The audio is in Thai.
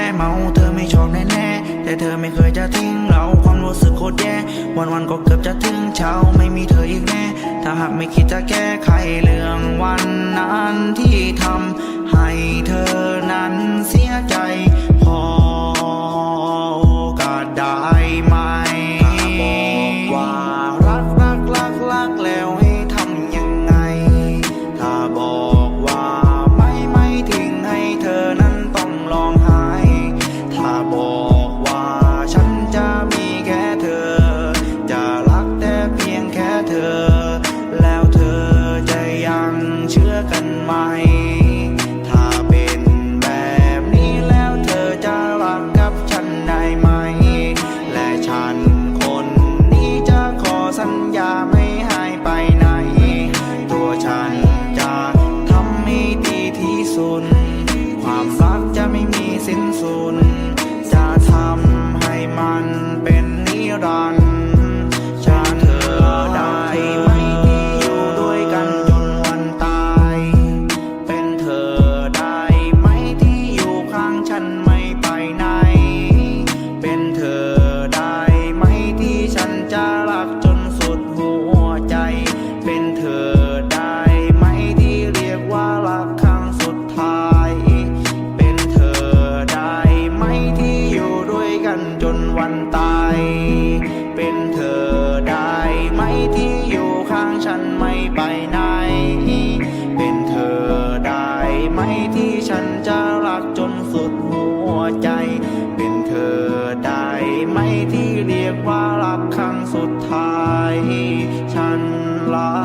ค่เมาเธอไม่ชอบแน่แน่แต่เธอไม่เคยจะทิ้งเราความรู้สึกโคตรแย่วันวันก็เกือบจะถึงเช้าไม่มีเธออีกแน่ ถ้าหากไม่คิดจะแก้ไขเรื่องวันนั้นที่ทำให้เธอนั้นเสียใจ ฉันไม่ไปไหน เป็นเธอได้ไหมที่ฉันจะรักจนสุดหัวใจ เป็นเธอได้ไหมที่เรียกว่ารักครั้งสุดท้าย เป็นเธอได้ไหมที่อยู่ด้วยกันจนวันตาย เป็นเธอได้ไหมที่อยู่ข้างฉันไม่ไปไหนเป็น สุดหัวใจ เป็นเธอได้ไหมที่เรียกว่ารักครั้งสุดท้าย ฉันลา